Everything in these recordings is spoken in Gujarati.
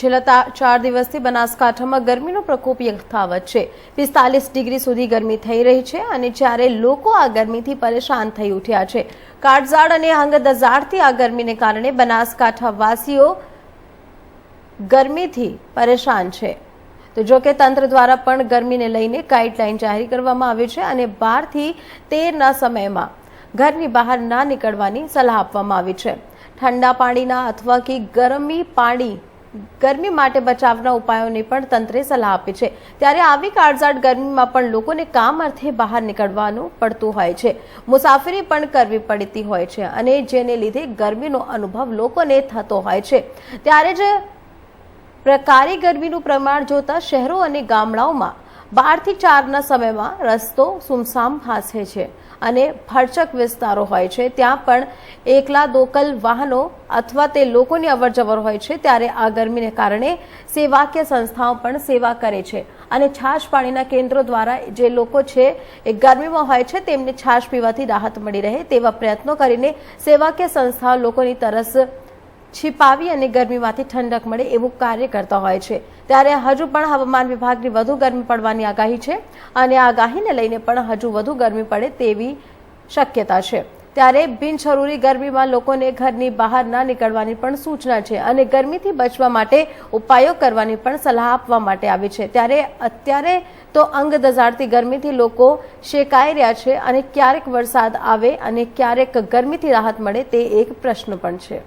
છેલ્લા ચાર દિવસથી બનાસકાંઠામાં ગરમીનો પ્રકોપ યથાવત છે. પિસ્તાલીસ ડિગ્રી સુધી ગરમી થઈ રહી છે અને જ્યારે લોકો આ ગરમીથી પરેશાન થઈ ઉઠ્યા છે. કાળઝાળ અને હંગદઝાળથી આ ગરમીને કારણે બનાસકાંઠા વાસીઓ ગરમીથી પરેશાન છે. તો જો કે તંત્ર દ્વારા પણ ગરમીને લઈને ગાઈડલાઈન જાહેર કરવામાં આવી છે અને બારથી તેરના સમયમાં ઘરની બહાર ના નીકળવાની સલાહ આપવામાં આવી છે. ઠંડા પાણીના અથવા કે ગરમી પાણી ગરમી માટે બચાવના ઉપાયોની પણ તંત્રે સલાહ આપી છે. ત્યારે આવી કાળઝાળ ગરમીમાં પણ લોકોને કામ અર્થે બહાર નીકળવાનું પડતું હોય છે. મુસાફરી પણ કરવી પડતી હોય છે અને જેને લીધે ગરમીનો અનુભવ લોકોને થતો હોય છે. ત્યારે જ પ્રકારે ગરમીનું પ્રમાણ જોતા શહેરો અને ગામડાઓમાં બારથી ચારના સમયમાં રસ્તો સુમસામ ભાસે છે અને ભરચક વિસ્તારો હોય છે. ત્યાં પણ એકલા દોકલ વાહનો અથવા તે લોકોની અવરજવર હોય છે ત્યારે આ ગરમીને કારણે સેવાકીય સંસ્થાઓ પણ સેવા કરે છે અને છાશ પાણીના કેન્દ્રો દ્વારા જે લોકો છે એ ગરમીમાં હોય છે તેમને છાશ પીવાથી રાહત મળી રહે તેવા પ્રયત્નો કરીને સેવાકીય સંસ્થાઓ લોકોની તરસ छिपाવી અને ગરમીમાંથી ઠંડક મળે એવું કાર્ય કરતા હોય છે. ત્યારે હજુ પણ હવામાન વિભાગની વધુ ગરમી પડવાની આગાહી છે અને આગાહીને લઈને પણ હજુ વધુ ગરમી પડે તેવી શક્યતા છે. ત્યારે બિનજરૂરી ગરમીમાં લોકોને ઘરની બહાર ના નીકળવાની પણ સૂચના છે અને ગરમીથી બચવા માટે ઉપાયો કરવાની પણ સલાહ આપવા માટે આવી છે. ત્યારે અત્યારે તો અંગ દઝાડતી ગરમીથી લોકો શેકાઈ રહ્યા છે અને ક્યારેક વરસાદ આવે અને ક્યારેક ગરમીથી રાહત મળે તે એક પ્રશ્ન પણ છે.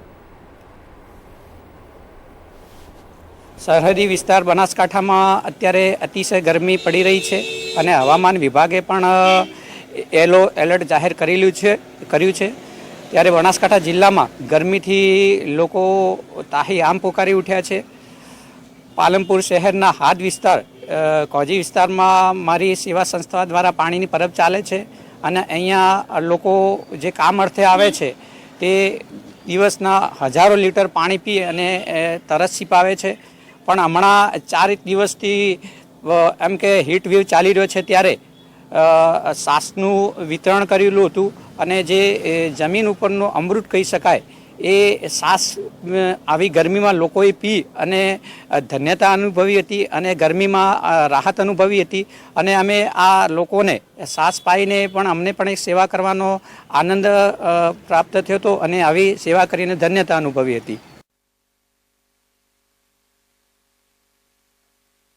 સરહદી વિસ્તાર બનાસકાંઠામાં અત્યારે અતિશય ગરમી પડી રહી છે અને હવામાન વિભાગે પણ એલો એલર્ટ જાહેર કરેલું છે, કર્યું છે. ત્યારે બનાસકાંઠા જિલ્લામાં ગરમીથી લોકો તાહી આમ પોકારી ઉઠ્યા છે. પાલનપુર શહેરના હાદ વિસ્તાર કોજી વિસ્તારમાં મારી સેવા સંસ્થા દ્વારા પાણીની પરબ ચાલે છે અને અહીંયા લોકો જે કામ અર્થે આવે છે તે દિવસના હજારો લીટર પાણી પી અને તરસ છીપાવે છે. પણ હમણાં ચાર દિવસથી એમ કે હીટ વેવ ચાલી રહ્યો છે ત્યારે સાસનું વિતરણ કરેલું હતું અને જે જમીન ઉપરનું અમૃત કહી શકાય, એ શ્વાસ આવી ગરમીમાં લોકોએ પી અને ધન્યતા અનુભવી હતી અને ગરમીમાં રાહત અનુભવી હતી અને અમે આ લોકોને શ્વાસ પાઈને પણ અમને પણ એક સેવા કરવાનો આનંદ પ્રાપ્ત થયો હતો અને આવી સેવા કરીને ધન્યતા અનુભવી હતી.